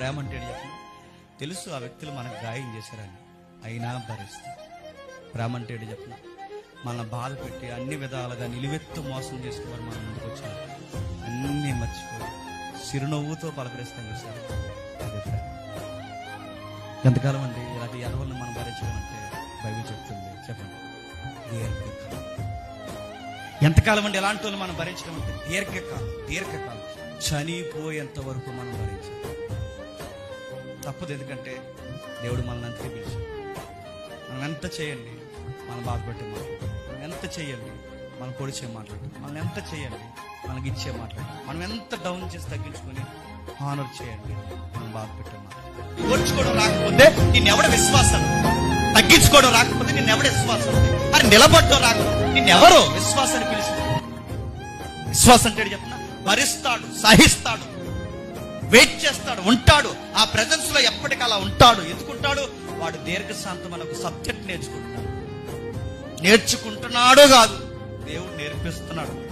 ప్రేమ అంటే చెప్పండి తెలుసు ఆ వ్యక్తులు మనకు గాయం చేశారని. అయినా భరిస్తాం ప్రేమ అంటే చెప్పిన మన బాధ పెట్టి అన్ని విధాలుగా నిలువెత్తు మోసం చేసుకుని మనం ముందుకు వచ్చారు. అన్నీ మర్చిపోయి చిరునవ్వుతో పలకరిస్తాం చూసారు ఎంతకాలం అండి? ఇలాంటి ఎదవల్ని మనం భరించడం అంటే బైబిల్ చెప్తుంది. చెప్పండి. దీర్ఘకాలం. ఎంతకాలం అండి ఎలాంటి వాళ్ళు మనం భరించడం అంటే దీర్ఘకాలం. దీర్ఘకాలం. చనిపోయేంత వరకు మనం భరించాలి తప్పదు ఎందుకంటే దేవుడు మనల్ని అంతే పిలిచి మనం ఎంత చేయండి మనం బాధపెట్టే మాట్లాడు మనం ఎంత చేయండి మనం పొడిచే మాట్లాడు మనం ఎంత చేయండి మనకి ఇచ్చే మాట్లాడు మనం ఎంత డౌన్ చేసి తగ్గించుకొని హానర్ చేయండి మనం బాధపెట్టే మాట్లాడు ఓర్చుకోవడం రాకపోతే నిన్నెవడ విశ్వాసం? తగ్గించుకోవడం రాకపోతే నిన్నెవడ విశ్వాసం? అని నిలబడడం రాకపోతే నిన్నెవరో విశ్వాసాన్ని పిలిచి విశ్వాసం అంటే చెప్తున్నా? భరిస్తాడు సహిస్తాడు. వెయిట్ చేస్తాడు ఉంటాడు. ఆ ప్రజెన్స్లో ఎప్పటికీ అలా ఉంటాడు. ఎందుకుంటాడు? వాడు దీర్ఘశాంతం అనే ఒక సబ్జెక్ట్ నేర్చుకుంటున్నాడు. నేర్చుకుంటున్నాడు కాదు దేవుడు నేర్పిస్తున్నాడు.